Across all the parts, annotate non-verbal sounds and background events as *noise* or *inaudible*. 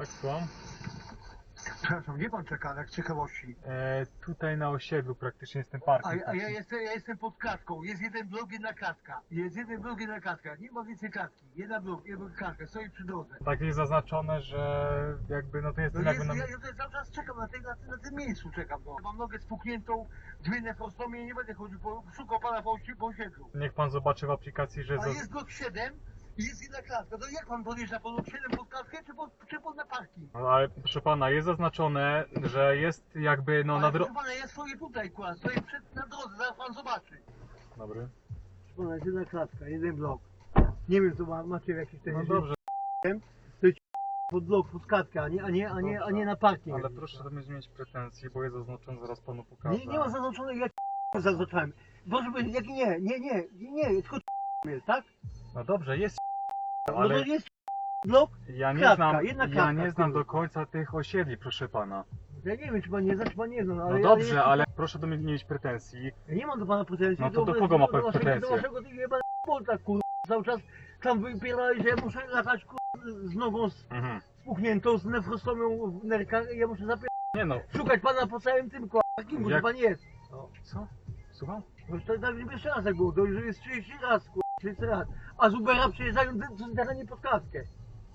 Tak, słucham? Przepraszam, gdzie pan czeka, z ciekawości? E, tutaj na osiedlu praktycznie jest ten parking. A, a ja, jestem, ja jestem pod klatką. Jest jeden blok, jedna klatka. Jest jeden blok, jedna klatka. Nie ma więcej klatki. Jedna blok, jedna klatka. Stoi przy drodze. Tak jest zaznaczone, że jakby no to jest No jakby jest, na... ja, ja tutaj cały czas czekam na, tej, na, tym- na tym miejscu czekam. No. Mam nogę spukniętą, drzwi nefrostomie, nie będę chodził po, szukał pana po, osi- po osiedlu. Niech pan zobaczy w aplikacji, że... A Za... jest blok 7 i jest jedna klatka. To jak pan podjeżdża pod blok 7 pod klatkę, czy pod, czy pod na parking? No, ale proszę pana, jest zaznaczone, że jest jakby no Ale na dro... proszę pana, ja stoję tutaj, kład, stoję przed, na drodze, zaraz pan zobaczy. Dobry. Proszę pana, jest jedna klatka, jeden blok. Nie wiem, co ma, macie w jakiś ten No dobrze, pod blok, pod klatkę, a nie, a nie, a nie, a nie na parking. ale proszę do mnie zmienić pretensje, bo jest zaznaczone, zaraz panu pokażę. Nie, nie ma zaznaczonych, jak zaznaczałem. Powiedzieć, jak nie, nie, nie, nie, tylko jest, tak? No dobrze, jest No ale to jest blok, ja nie klatka, znam, jedna ja nie znam do końca tych osiedli, proszę pana. ja nie wiem, czy pan nie zna, czy pan nie zna, no No ale... dobrze, ale proszę do mnie nie mieć pretensji. Ja nie mam do pana pretensji. No to do kogo ma pan waszego- pretensje? Do waszego tego jebana bolta, kurwa. Cały czas tam wypierali, że ja muszę latać, kurwa, z nogą z- Mhm. spuchniętą, z nefrostomią w nerkach, ja muszę zapier... Nie no, szukać pana po całym tym, kurwa, gdzie Jak- pan jest. co? Słucham? No to tak nie pierwszy raz tak było, to już jest 30 raz, kurwa, 30 raz. A z Ubera przyjeżdżają centralnie pod klatkę.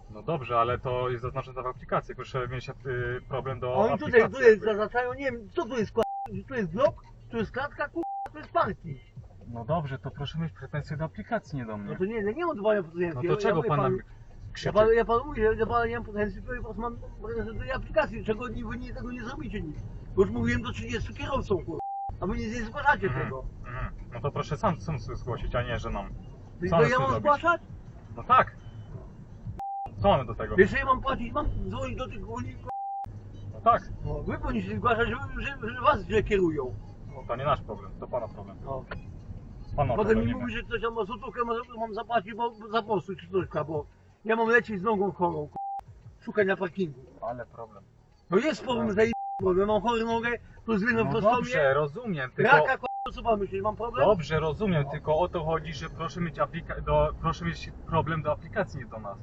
No dobrze, ale to jest zaznaczone w aplikacji. Proszę mieć y, problem do Oni aplikacji. tutaj, tu jest, jakby. zaznaczają, nie wiem, co tu jest, kurwa, tu jest blok, tu jest klatka, kurwa, tu jest parking. No dobrze, to proszę mieć pretensje do aplikacji, nie do mnie. No to nie, nie, nie mam pretensji. No Ja- to czego ja, pan ja, nam Ja panu, ja panu mówię, że ja panu nie mam pretensji, tylko po prostu mam pretensje do tej aplikacji, czego nie, wy nie, tego nie zrobicie nic. Bo już mówiłem do 30 kierowców, kurwa. A wy nie, nie zgłaszacie Mhm. tego. Mhm. No to proszę sam, sam sobie zgłosić, a nie, że nam. To Co mam ja z tym mam zgłaszać? No tak. Co mamy do tego? Wiesz, że ja mam płacić, mam dzwonić do tych kurwa. No tak. no, Wy powinniście zgłaszać, że, że, że was źle kierują. To nie nasz problem, to pana problem. No. Pana Potem mi mówi, że ktoś tam ma złotówkę, mam, mam zapłacić bo, za postój czy coś, bo ja mam lecieć z nogą chorą. Szukać na parkingu. Ale problem. No jest problem, że problem, mam chorą nogę, plus No no dobrze, rozumiem, tylko... Raka, pan myśli, mam problem? Dobrze, rozumiem, tylko o to chodzi, że proszę mieć, aplika- do, proszę mieć problem do aplikacji, nie do nas.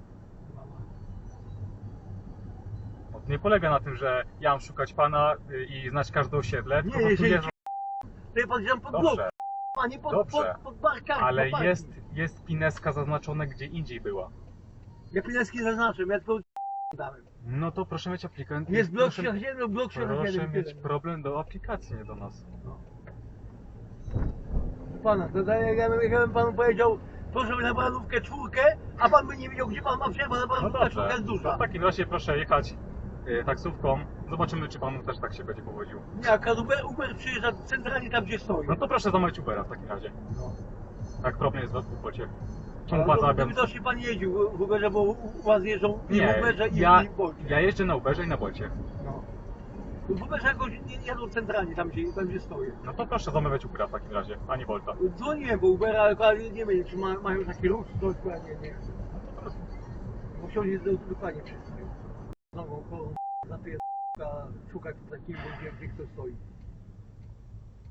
Bo to nie polega na tym, że ja mam szukać pana y, i znać każde osiedle, Nie, tylko po prostu jeżeli jest... To ja podjeżdżam pod blok, Dobrze, a nie pod, Dobrze. pod, barkami. ale pod jest, jest pineska zaznaczone gdzie indziej była. Ja pineski zaznaczam, ja tylko *laughs* dałem. No to proszę mieć aplikację. Jest blok proszę, 7, blok proszę 7. mieć problem do aplikacji, nie do nas. Pana, to tak jak ja, bym- jak ja bym panu powiedział, proszę na banówkę czwórkę, a pan by nie wiedział, gdzie pan ma przerwę, na No banówkę dobrze, czwórka jest duża. w takim razie proszę jechać y, taksówką. Zobaczymy, czy panu też tak się będzie powodził. Nie, a Uber, Uber przyjeżdża centralnie tam, gdzie stoi. No to proszę zamawiać Ubera w takim razie. No. Tak, problem jest w Upocie. Czemu pan zarabia? to widocznie pan jeździł w Uberze, bo u was jeżdżą i w Nie, Uberze i ja, i w Bolcie. ja jeżdżę na Uberze i na Bolcie. No. Uberze jakoś nie jadą centralnie tam, gdzie, tam, gdzie stoję. No to proszę zamawiać Ubera w takim razie, a nie Bolta. Dzwoniłem po Ubera, ale ale nie wiem, czy ma, mają taki ruch, czy coś, bo ja nie wiem. Musiał jest do dokładnie wszystko. Znowu zapierdolka, szukać takim gdzie, gdzie ktoś stoi.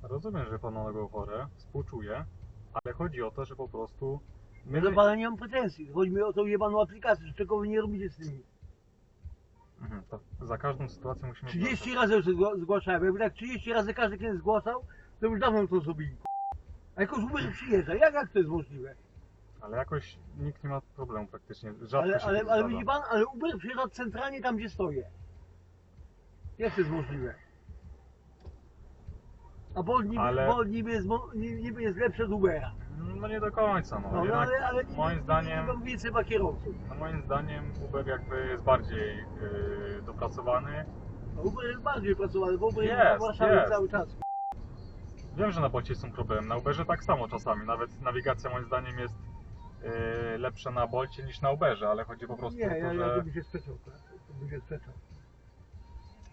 Rozumiem, że pana nogą chore, współczuję, ale chodzi o to, że po prostu... My do pana nie mam pretensji, chodzi mi o tą jebaną aplikację, że czego wy nie robicie z tymi. Za każdą sytuację musimy... 30 razy już zgła- zgłaszałem, jakby tak 30 razy każdy klient zgłaszał, to już dawno to zrobili. A jakoś Uber przyjeżdża, jak, jak to jest możliwe? Ale jakoś nikt nie ma problemu praktycznie, rzadko Ale, się ale, to ale zdarza. widzi pan, ale Uber przyjeżdża centralnie tam, gdzie stoję. Jak to jest możliwe? A Bolt niby, Ale- jest, niby jest lepszy od Ubera. No nie do końca, no. No, no Jednak ale, ale moim nie, zdaniem... nie, nie, więcej ma kierowców. No moim zdaniem Uber jakby jest bardziej yy, dopracowany. No, Uber jest bardziej pracowany, bo Uber jest Jest, w Warszawie jest. cały czas. Wiem, że na Bolcie są problemy, na Uberze tak samo czasami. Nawet nawigacja moim zdaniem jest yy, lepsza na Bolcie niż na Uberze, ale chodzi po prostu Nie, o to, ja, ja że... to by się sprzeczał, tak, to by się sprzeczał.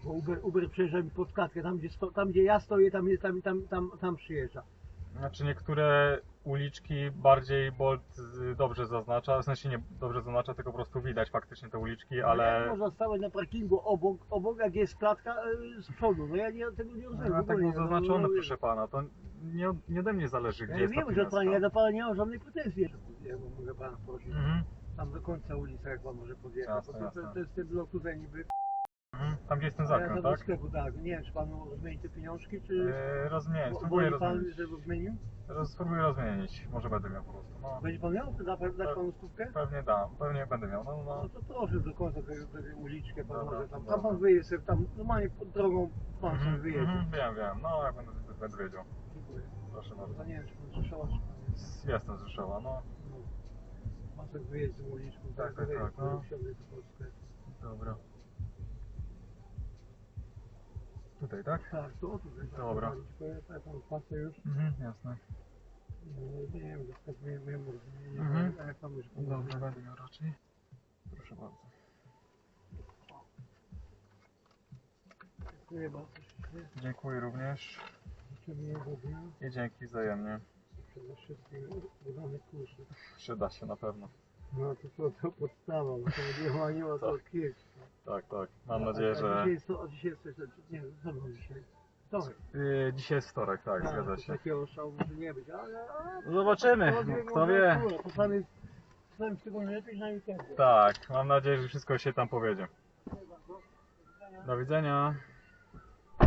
Bo Uber, Uber przyjeżdża mi pod klatkę, tam gdzie, sto, tam gdzie ja stoję, tam, jest, tam, tam, tam, tam przyjeżdża. Znaczy niektóre uliczki bardziej Bolt y, dobrze zaznacza, w sensie nie dobrze zaznacza, tylko po prostu widać faktycznie te uliczki, ale... można stawać na parkingu obok, obok jak jest klatka e, z przodu, no ja nie, tego nie rozumiem. No, tak nie, zaznaczone, no, no, proszę pana, to nie, nie ode mnie zależy, gdzie Ja jest wiem, że pan, ja do pana nie mam żadnej pretensji. Ja mogę pana prosić. Mhm. tam do końca ulicy, jak pan może podjechać. Jasne, to, to, jasne. to jest ten blok tutaj niby. Tam gdzie jest ten A ja zakręt, do tak? sklepu, tak. Nie wiem, czy panu zmieni te pieniążki, czy... Yy, rozmienić, Bo- spróbuję Woli pan, rozmienić. żeby zmienił? Roz, spróbuję rozmienić, może będę miał po prostu. No, Będzie pan miał? To da, dać Tak. panu stówkę? pewnie dam, pewnie będę miał. No, no. No to proszę do końca tej, tej uliczkę pan Dobra, może tam. dobra. Tam pan wyjedzie sobie, tam normalnie pod drogą pan sobie Mhm, wyjedzie. mhm, wiem, wiem. No, jak będę, będę wiedział. Dziękuję. Proszę To bardzo. nie wiem, czy pan słyszała, czy pan jest. Jestem z Rzeszowa, no. No. Pan sobie wyjedzie z uliczką. Tak, tak, wyjedzie, tak, no. wsiądzie do sklepu. Dobra. Tutaj, tak? Tak, to tutaj. Dobra. Ja tam już. Mhm, jasne. Nie wiem, do sklepu nie Mhm. wiem, jak tam już Dobrze, będę miał raczej. Proszę bardzo. Dziękuję bardzo. Dziękuję również Życzę miłego dnia. i dzięki wzajemnie. Przede wszystkim udanych kursów. Przyda się na pewno. No to to, to podstawa, bo to nie ma, nie ma co kiedyś. Tak, tak. Mam A- nadzieję, a że... Dzisiaj jest, to, a dzisiaj jest coś, nie, co było dzisiaj? Wtorek. Yy, dzisiaj jest wtorek, tak, Tak, zgadza to się. Takiego szału może nie być, ale... ale Zobaczymy, no, kto wie. Czasami, czasami tygodniu lepiej na weekendzie. Tak, mam nadzieję, że wszystko się tam powiedzie. Do widzenia.